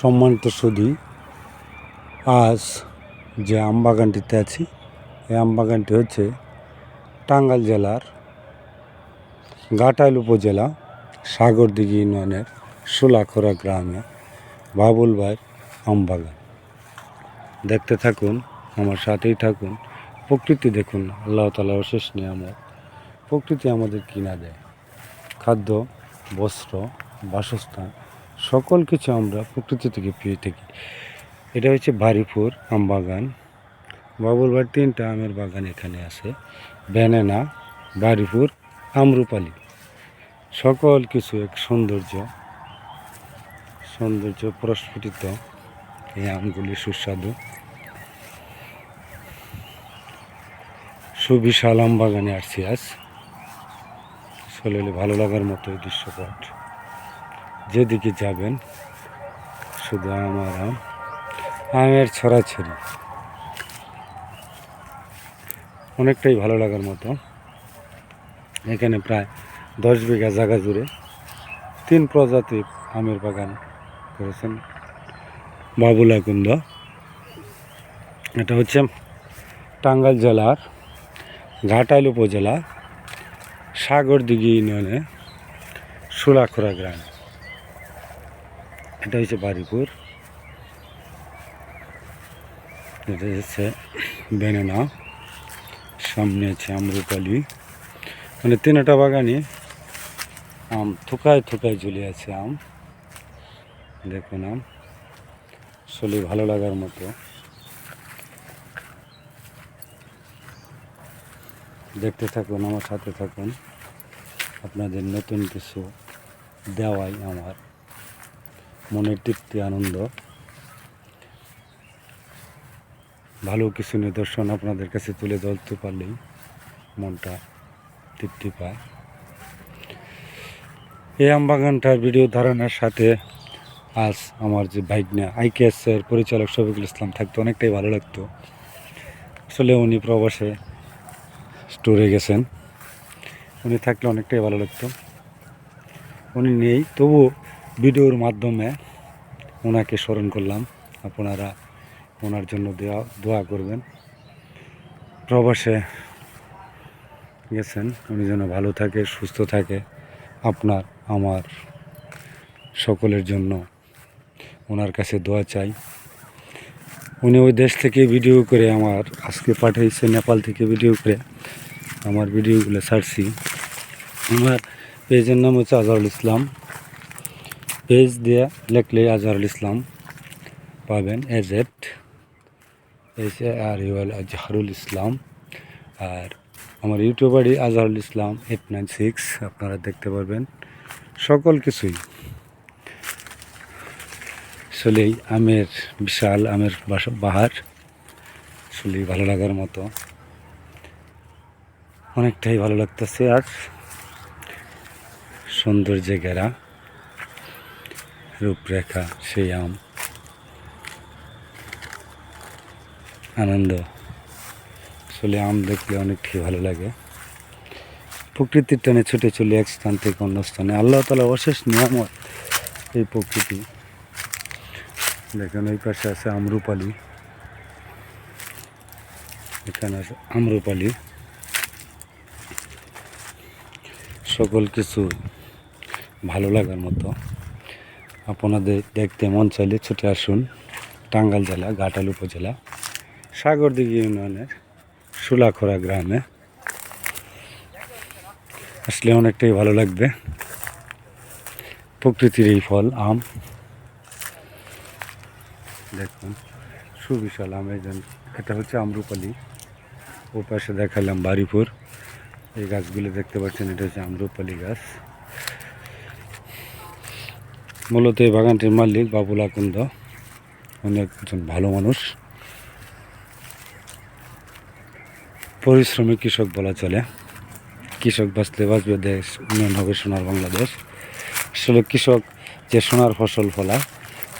সম্মানিত সুধি, আজ যে আমবাগানটিতে আছি, এই আমবাগানটি হচ্ছে টাঙ্গাইল জেলার গাটাইল উপজেলা সাগরদিঘি ইউনিয়নের সোলাখোরা গ্রামে বাবুল ভাইয়ের আমবাগান। দেখতে থাকুন, আমার সাথেই থাকুন, প্রকৃতি দেখুন, আল্লাহ তালা অশেষ নিয়ামত। প্রকৃতি আমাদের কিনা দেয়? খাদ্য, বস্ত্র, বাসস্থান সকল কিছু আমরা প্রকৃতি থেকে পেয়ে থাকি। এটা হচ্ছে বাড়িপুর আম বাগান। বাবুল ভাই তিনটা আমের বাগান এখানে আছে। ব্যানানা, বাড়িপুর, আমরুপালি। সকল কিছু এক সৌন্দর্য। সৌন্দর্য প্রস্ফুটিত। এই আমগুলি সুস্বাদু। সুবিশাল আম বাগানে আসছি আজ। চলে ভালো লাগার মতো এই দৃশ্যপট। যেদিকে যাবেন, শুধু আমার আম, আমের ছড়াছড়ি। অনেকটাই ভালো লাগার মতো। এখানে প্রায় দশ বিঘা জায়গা জুড়ে তিন প্রজাতির আমের বাগান করেছেন বাবুলা কুন্দ। এটা হচ্ছে টাঙ্গাইল জেলার ঘাটাইল উপজেলা সাগরদিঘি ইউনিয়নে সুলাখোরা গ্রাম। এটা হচ্ছে বাড়িপুর। এটা হচ্ছে বেনানা। সামনে আছে আমরুপালি। মানে তিনটা বাগানে আম, থুকায় থুকায় ঝুলে আছে আম। দেখুন আম, আসলে ভালো লাগার মতো। দেখতে থাকুন, আমার সাথে থাকুন। আপনাদের নতুন কিছু দেওয়াই আমার মনের তৃপ্তি, আনন্দ। ভালো কিছু নিদর্শন আপনাদের কাছে তুলে ধরতে পারলেই মনটা তৃপ্তি পায়। এই আম বাগানটার ভিডিও ধারণের সাথে আজ আমার যে ভাইগনা আইকেএসের পরিচালক শফিকুল ইসলাম থাকতো, অনেকটাই ভালো লাগতো। আসলে উনি প্রবাসে স্টোরে গেছেন। উনি থাকলে অনেকটাই ভালো লাগতো। উনি নেই তবু ভিডিওর মাধ্যমে ওনাকে স্মরণ করলাম। আপনারা ওনার জন্য দেওয়া দোয়া করবেন। প্রবাসে গেছেন, উনি যেন ভালো থাকে, সুস্থ থাকে। আপনার, আমার সকলের জন্য ওনার কাছে দোয়া চাই। উনি ওই দেশ থেকে ভিডিও করে আমার, আজকে পাঠিয়েছে, নেপাল থেকে ভিডিও করে আমার ভিডিওগুলো ছাড়ছি। আমার পেজের নাম হচ্ছে আজহারুল ইসলাম। পেজ দিয়ে লেখলে আজহারুল ইসলাম পাবেন এজেট S A R UL Azharul Islam আর আমার YouTube ID Azharul Islam eight nine six আপনারা দেখতে পারবেন সকল কিছুই। আসলেই আমের বিশাল আমের বাহার আসলেই ভালো লাগার মতো। অনেকটাই ভালো লাগতেছে আর সৌন্দর্যে ঘেরা। রূপরেখা, সেই আম। আনন্দ। আসলে আম দেখলে অনেকটাই ভালো লাগে। প্রকৃতির টানে ছুটে চলে এক স্থান থেকে অন্য স্থানে। আল্লাহ তালা অশেষ নিয়ামত এই প্রকৃতি। দেখেন ওই পাশে আছে আমরুপালি। এখানে আছে আমরুপালি। সকল কিছু ভালো লাগার মতো। আপনাদের দেখতে মন চাইলে ছুটে আসুন টাঙ্গাইল জেলা, ঘাটাল উপজেলা, সাগরদিঘি ইউনিয়নের সুলাখোরা গ্রামে। আসলে অনেকটাই ভালো লাগবে। প্রকৃতির এই ফল, আম। দেখুন, সুবিশাল আম এই জন্য এটা হচ্ছে আমরুপালি। ও পাশে দেখালাম বাড়িপুর। এই গাছগুলো দেখতে পাচ্ছেন, এটা হচ্ছে আমরুপালি গাছ। মূলত এই বাগানটির মালিক বাবুল আকুন্দ। উনি একজন ভালো মানুষ। পরিশ্রমী কৃষক বলা চলে। কৃষক বাঁচলে বাঁচবে, দেশ উন্নয়ন হবে সোনার বাংলাদেশ। আসলে কৃষক যে সোনার ফসল ফলায়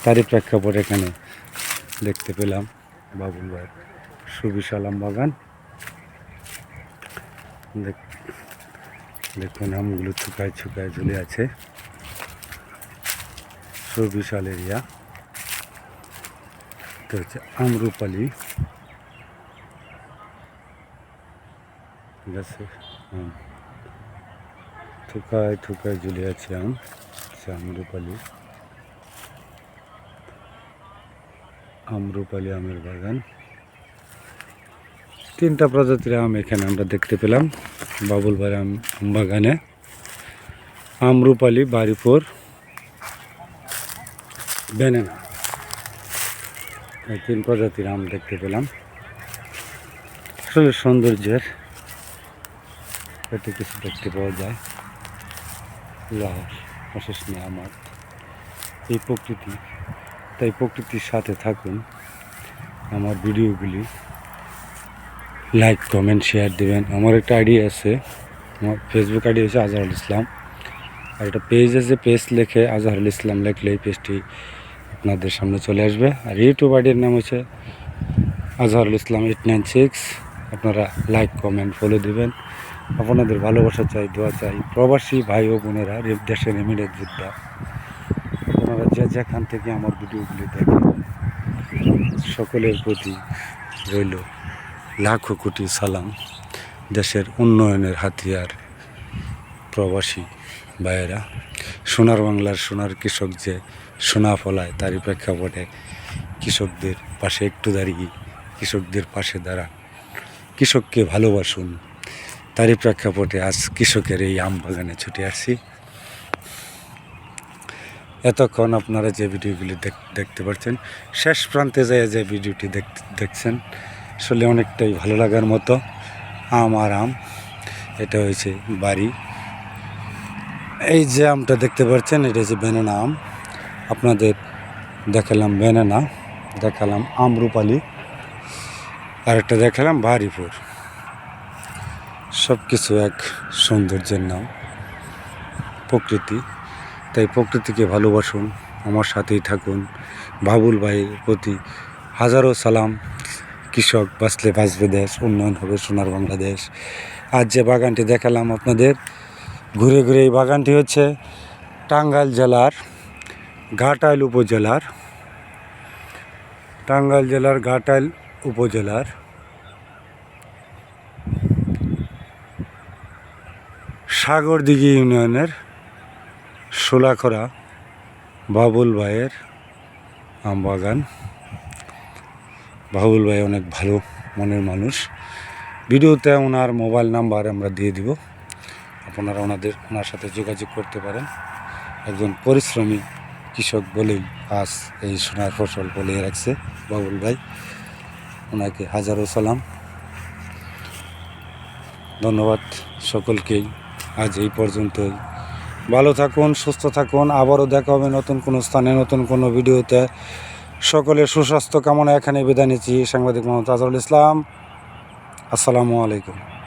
তারই প্রেক্ষাপট এখানে দেখতে পেলাম। বাবুল ভাই সুবিশাল আম বাগান। দেখ- দেখুন, আমগুলো ছুকায় ছুকায় ঝুলে আছে। সুবিশাল এরিয়া। এটা হচ্ছে আমরুপালি। থুকায় থুকায় ঝুলে আম হচ্ছে আমরুপালি। আমরুপালি আমের বাগান। তিনটা প্রজাতির আম এখানে আমরা দেখতে পেলাম। বাবুল বাড়ি আম বাগানে। আমরুপালি বাড়িপুর বেনেনা এই তিন প্রজাতির আম দেখতে পেলাম। আসলে সৌন্দর্যের এটি কিছু দেখতে পাওয়া যায়। লাহর অশেষ আমার এই প্রকৃতি, তাই প্রকৃতির সাথে থাকুন। আমার ভিডিওগুলি লাইক, কমেন্ট, শেয়ার দেবেন। আমার একটা আইডি আছে। আমার ফেসবুক আইডি হচ্ছে আজহারুল ইসলাম। আর একটা পেজ আছে, পেজ লেখে আজহারুল ইসলাম লেখলে এই পেজটি আপনাদের সামনে চলে আসবে। আর ইউটিউব আইডির নাম হচ্ছে Azharul Islam eight nine six আপনারা লাইক কমেন্ট ফলো দেবেন। আপনাদের ভালোবাসা চাই, দোয়া চাই। প্রবাসী ভাই ও বোনেরা, রে- দেশের এমিরেট যোদ্ধা। আপনারা যে যেখান থেকে আমার ভিডিওগুলি দেখেন, সকলের প্রতি রইল লাখো কোটি সালাম। দেশের উন্নয়নের হাতিয়ার প্রবাসী ভাইয়েরা। সোনার বাংলার সোনার কৃষক যে সোনা ফলায়, তারই প্রেক্ষাপটে কৃষকদের পাশে একটু দাঁড়িয়ে, কৃষকদের পাশে দাঁড়া কৃষককে ভালোবাসুন, তারই প্রেক্ষাপটে আজ কৃষকের এই আম বাগানে ছুটে আসছি এতক্ষণ আপনারা যে ভিডিওগুলি দেখ- দেখতে পাচ্ছেন, শেষ প্রান্তে যায় যে ভিডিওটি দেখ- দেখছেন, আসলে অনেকটাই ভালো লাগার মতো আম আর আম। এটা হয়েছে বাড়ি। এই যে আমটা দেখতে পাচ্ছেন, এটা হচ্ছে বেনানা আম। আপনাদের দেখালাম বেনানা দেখালাম আমরুপালি আর একটা দেখালাম বাড়িপুর সব কিছু এক সৌন্দর্যের নাম, প্রকৃতি। তাই প্রকৃতিকে ভালোবাসুন, আমার সাথেই থাকুন। বাবুল ভাইয়ের প্রতি হাজারো সালাম। কৃষক বাঁচলে বাঁচবে দেশ, উন্নয়ন হবে সোনার বাংলাদেশ। আজ যে বাগানটি দেখালাম আপনাদের ঘুরে ঘুরে এই বাগানটি হচ্ছে টাঙ্গাইল জেলার ঘাটাইল উপজেলার, টাঙ্গাইল জেলার ঘাটাইল উপজেলার। সাগরদিঘি ইউনিয়নের শোলাখরা বাবুল ভাইয়ের আম বাগান। বাবুল ভাই অনেক ভালো মনের মানুষ। ভিডিওতে ওনার মোবাইল নাম্বার আমরা দিয়ে দিব। আপনারা ওনাদের, ওনার সাথে যোগাযোগ করতে পারেন। একজন পরিশ্রমী কৃষক বলেই আজ এই সোনার ফসল বলে রাখছে বাবুল ভাই। ওনাকে হাজারো সালাম। ধন্যবাদ সকলকেই। আজ এই পর্যন্তই। ভালো থাকুন, সুস্থ থাকুন। আবারও দেখা হবে নতুন কোনো স্থানে, নতুন কোনো ভিডিওতে। সকলের সুস্বাস্থ্য কামনা এখানে বিদায় নিচ্ছি। সাংবাদিক মোহাম্মদ আজহারুল ইসলাম। আসসালামু আলাইকুম।